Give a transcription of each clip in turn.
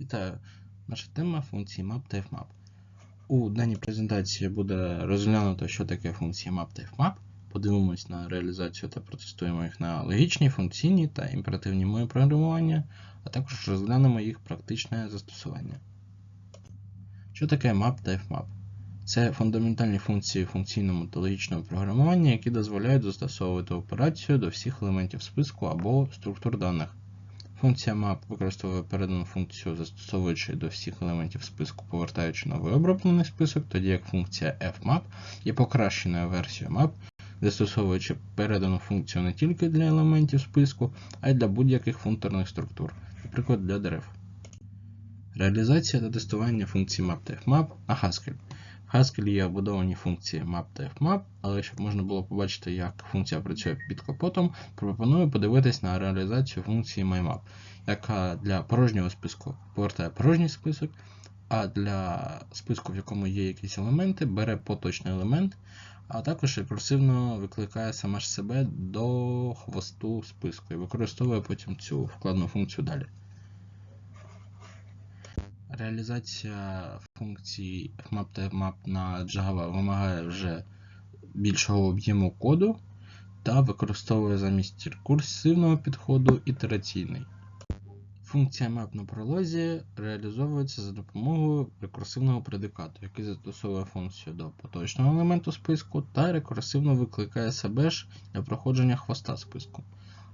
Вітаю! Наша тема функції map. У даній презентації буде розглянуто, що таке функції map. Подивимось на реалізацію та протестуємо їх на логічні, функційні та імперативні мови програмування, а також розглянемо їх практичне застосування. Що таке map? Це фундаментальні функції функційного та логічного програмування, які дозволяють застосовувати операцію до всіх елементів списку або структур даних. Функція map використовує передану функцію, застосовуючи до всіх елементів списку, повертаючи новий оброблений список, тоді як функція fmap є покращеною версією map, застосовуючи передану функцію не тільки для елементів списку, а й для будь-яких функторних структур, наприклад, для дерев. Реалізація та тестування функцій map та fmap на Haskell. Haskell є вбудовані функції map але щоб можна було побачити, як функція працює під капотом, пропоную подивитись на реалізацію функції mymap, яка для порожнього списку повертає порожній список, а для списку, в якому є якісь елементи, бере поточний елемент, а також рекурсивно викликає сама ж себе до хвосту списку і використовує потім цю вкладну функцію далі. Реалізація функцій fmap та на Java вимагає вже більшого об'єму коду та використовує замість рекурсивного підходу ітераційний. Функція map на пролозі реалізовується за допомогою рекурсивного предикату, який застосовує функцію до поточного елементу списку та рекурсивно викликає себе ж для проходження хвоста списку.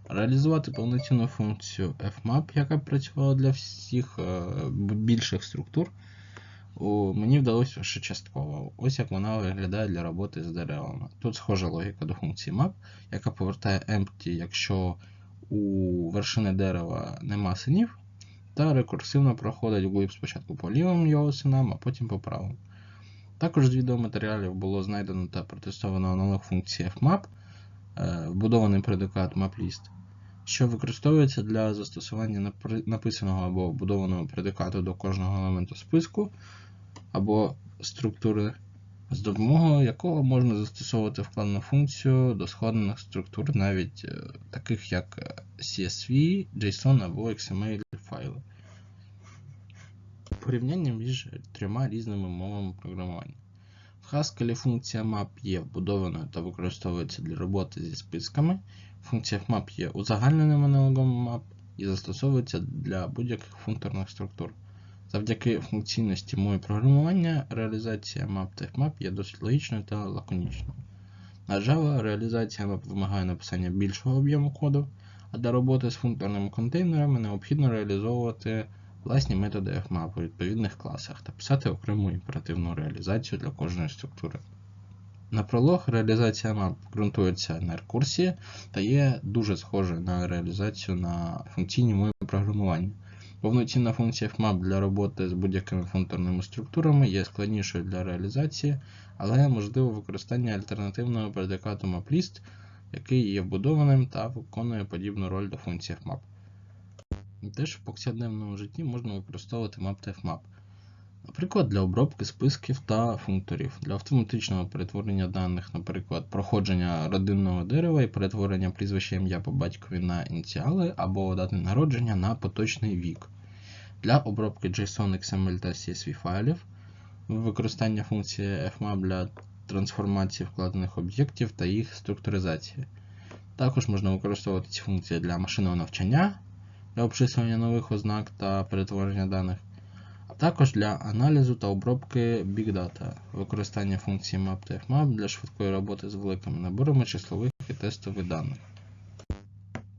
Реалізувати повноцінну функцію fmap, яка працювала для всіх е, більших структур, мені вдалося ще частково. Ось як вона виглядає для роботи з деревами. Тут схожа логіка до функції map, яка повертає empty, якщо у вершини дерева нема синів, та рекурсивно проходить вглиб спочатку по лівим його синам, а потім по правим. Також з відеоматеріалів було знайдено та протестовано аналог функції fmap, е, вбудований предикат maplist, що використовується для застосування написаного або вбудованого предикату до кожного елементу списку або структури, з допомогою якого можна застосовувати вкладну функцію до складених структур, навіть е, таких як е, CSV, JSON або XML файли. Порівняння між трьома різними мовами програмування. Haskell функція map є вбудованою та використовується для роботи зі списками. Функція map є узагальненим аналогом map і застосовується для будь-яких функторних структур. Завдяки функційності мови програмування, реалізація map та fmap є досить логічною та лаконічною. На Java реалізація map вимагає написання більшого об'єму коду, а для роботи з функторними контейнерами необхідно реалізовувати власні методи fmap у відповідних класах та писати окрему імперативну реалізацію для кожної структури. На пролог реалізація map ґрунтується на рекурсії та є дуже схожою на реалізацію на функційній мові програмування. Повноцінна функція fmap для роботи з будь-якими функторними структурами є складнішою для реалізації, але можливо використання альтернативного предикату maplist, який є вбудованим та виконує подібну роль до функції fmap. Теж в повсякденному житті можна використовувати map та fmap. Наприклад, для обробки списків та функторів, для автоматичного перетворення даних, наприклад, проходження родинного дерева і перетворення прізвища ім'я по батькові на ініціали або дати народження на поточний вік, для обробки JSON, XML та CSV файлів, використання функції fmap для трансформації вкладених об'єктів та їх структуризації. Також можна використовувати ці функції для машинного навчання, для обчислення нових ознак та перетворення даних а також для аналізу та обробки Big Data, використання функції map для швидкої роботи з великими наборами числових і тестових даних.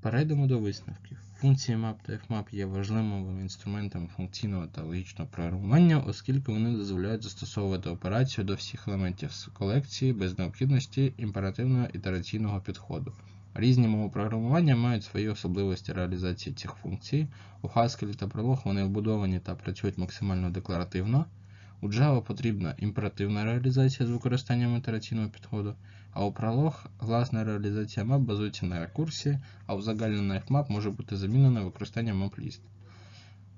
Перейдемо до висновків. Функції map є важливими інструментами функційного та логічного програмування, оскільки вони дозволяють застосовувати операцію до всіх елементів з колекції без необхідності імперативного ітераційного підходу. Різні мови програмування мають свої особливості реалізації цих функцій. У Haskell та Prolog вони вбудовані та працюють максимально декларативно. У Java потрібна імперативна реалізація з використанням ітераційного підходу, а у Prolog власна реалізація map базується на рекурсії, а узагальнена fmap може бути замінена використанням maplist.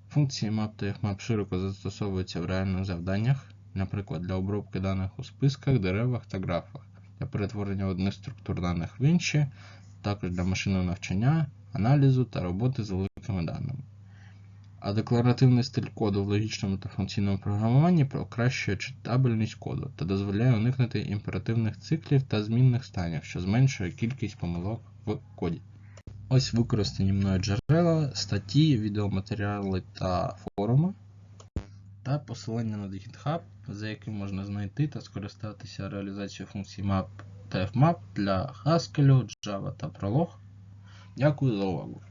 Функції map та fmap широко застосовуються в реальних завданнях, наприклад, для обробки даних у списках, деревах та графах, для перетворення одних структур даних в інші, також для машинного навчання, аналізу та роботи з великими даними. А декларативний стиль коду в логічному та функційному програмуванні покращує читабельність коду та дозволяє уникнути імперативних циклів та змінних станів, що зменшує кількість помилок в коді. Ось використані мною джерела, статті, відеоматеріали та форуми, та посилання на GitHub, за яким можна знайти та скористатися реалізацією функцій map та fmap для Haskell, Java та Prolog. Дякую за увагу.